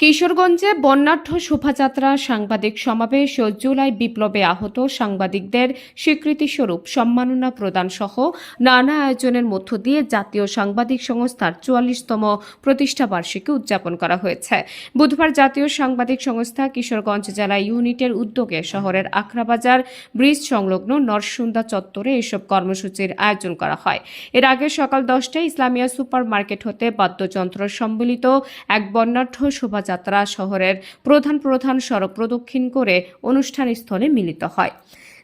কিশোরগঞ্জে বর্ণাঢ্য শোভাযাত্রা, সাংবাদিক সমাবেশ ও জুলাই বিপ্লবে আহত সাংবাদিকদের স্বীকৃতিস্বরূপ সম্মাননা প্রদান সহ নানা আয়োজনের মধ্য দিয়ে জাতীয় সাংবাদিক সংস্থার চুয়াল্লিশতম প্রতিষ্ঠা বার্ষিকী উদযাপন করা হয়েছে। বুধবার জাতীয় সাংবাদিক সংস্থা কিশোরগঞ্জ জেলা ইউনিটের উদ্যোগে শহরের আখড়াবাজার ব্রিজ সংলগ্ন নরসুন্দা চত্বরে এসব কর্মসূচির আয়োজন করা হয়। এর আগে সকাল দশটায় ইসলামিয়া সুপার মার্কেট হতে বাদ্যযন্ত্র সম্বলিত এক বর্ণাঢ্য শোভাযাত্রা শহরের প্রধান প্রধান সড়ক প্রদক্ষিণ করে অনুষ্ঠান স্থলে মিলিত হয়।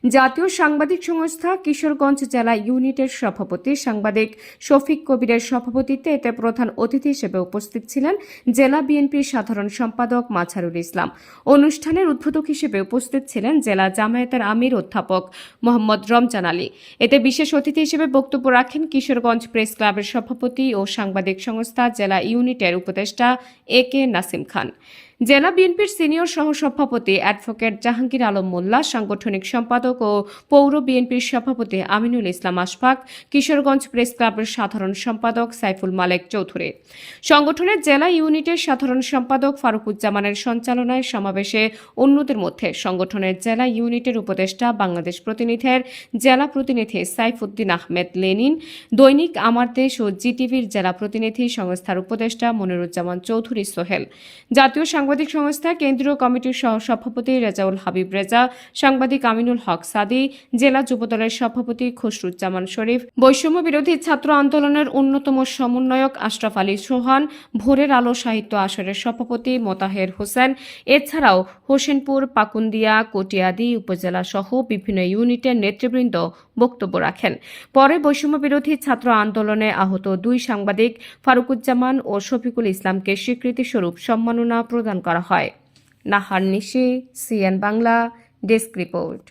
জাতীয় সাংবাদিক সংস্থা কিশোরগঞ্জ জেলা ইউনিটের সভাপতি সাংবাদিক শফিক কবিরের সভাপতিত্বে এতে প্রধান অতিথি হিসেবে উপস্থিত ছিলেন জেলা বিএনপির সাধারণ সম্পাদক মাছারুল ইসলাম। অনুষ্ঠানের উদ্বোধক হিসেবে উপস্থিত ছিলেন জেলা জামায়াতের আমির অধ্যাপক মোহাম্মদ রমজান আলী। এতে বিশেষ অতিথি হিসেবে বক্তব্য রাখেন কিশোরগঞ্জ প্রেস ক্লাবের সভাপতি ও সাংবাদিক সংস্থা জেলা ইউনিটের উপদেষ্টা এ কে নাসিম খান। জেলা বিএনপির সিনিয়র সহসভাপতি অ্যাডভোকেট জাহাঙ্গীর আলম মোল্লা, সাংগঠনিক সম্পাদক ও পৌর বিএনপির সভাপতি আমিনুল ইসলাম আশফাক, কিশোরগঞ্জ প্রেস ক্লাবের সাধারণ সম্পাদক সাইফুল মালেক চৌধুরী। সংগঠনের জেলা ইউনিটের সাধারণ সম্পাদক ফারুকুজ্জামানের সঞ্চালনায় সমাবেশে অন্যদের মধ্যে সংগঠনের জেলা ইউনিটের উপদেষ্টা, বাংলাদেশ প্রতিনিধির জেলা প্রতিনিধি সাইফুদ্দিন আহমেদ লেনিন, দৈনিক আমার দেশ ও জিটিভির জেলা প্রতিনিধি সংস্থার উপদেষ্টা মনিরুজ্জামান চৌধুরী সোহেল। জাতীয় সংস্থা কেন্দ্রীয় কমিটির সহ সভাপতি রেজাউল হাবিব রেজা, সাংবাদিক আমিনুল হক সাদি, জেলা যুবদলের সভাপতি খসরুজ্জামান শরীফ, বৈষম্য বিরোধী ছাত্র আন্দোলনের অন্যতম সমন্বয়ক আশরাফ আলী সোহান ভোরের আলো সাহিত্য আসরের সভাপতি মোতাহের হোসেন, এছাড়াও হোসেনপুর, পাকুন্দিয়া, কটিয়াদি উপজেলা সহ বিভিন্ন ইউনিটের নেতৃবৃন্দ বক্তব্য রাখেন। পরে বৈষম্য বিরোধী ছাত্র আন্দোলনে আহত দুই সাংবাদিক ফারুকুজ্জামান ও শফিকুল ইসলামকে স্বীকৃতিস্বরূপ সম্মাননা প্রদান করা হয়। Nahar Nishi CN Bangla desk report.